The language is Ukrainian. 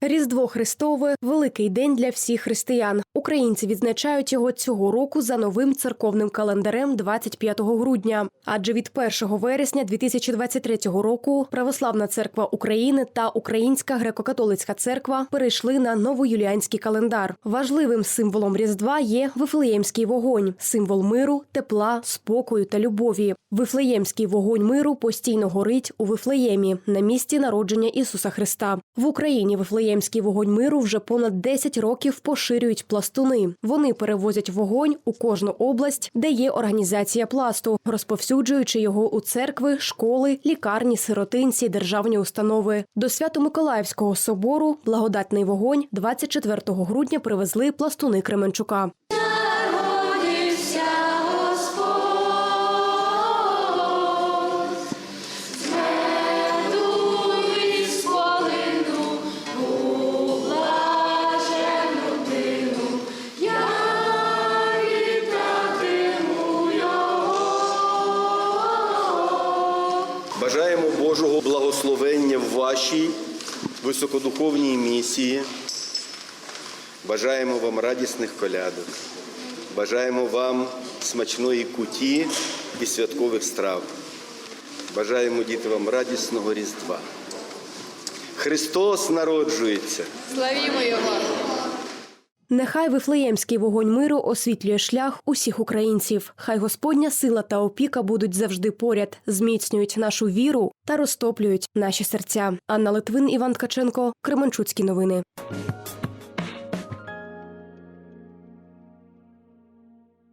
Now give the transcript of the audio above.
Різдво Христове великий день для всіх християн. Українці відзначають його цього року за новим церковним календарем 25 грудня. Адже від 1 вересня 2023 року Православна церква України та Українська греко-католицька церква перейшли на новоюліанський календар. Важливим символом Різдва є Вифлеємський вогонь, символ миру, тепла, спокою та любові. Вифлеємський вогонь миру постійно горить у Вифлеємі на місці народження Ісуса Христа. В Україні Вифлеємський вогонь миру вже понад 10 років поширюють пластуни. Вони перевозять вогонь у кожну область, де є організація пласту, розповсюджуючи його у церкви, школи, лікарні, сиротинці, державні установи. До Свято-Миколаївського собору благодатний вогонь 24 грудня привезли пластуни Кременчука. Бажаємо Божого благословення в вашій високодуховній місії. Бажаємо вам радісних колядок. Бажаємо вам смачної куті і святкових страв. Бажаємо діти вам радісного Різдва. Христос народжується. Славімо його! Нехай Вифлеємський вогонь миру освітлює шлях усіх українців. Хай Господня сила та опіка будуть завжди поряд, зміцнюють нашу віру та розтоплюють наші серця. Анна Литвин, Іван Ткаченко, Кременчуцькі новини.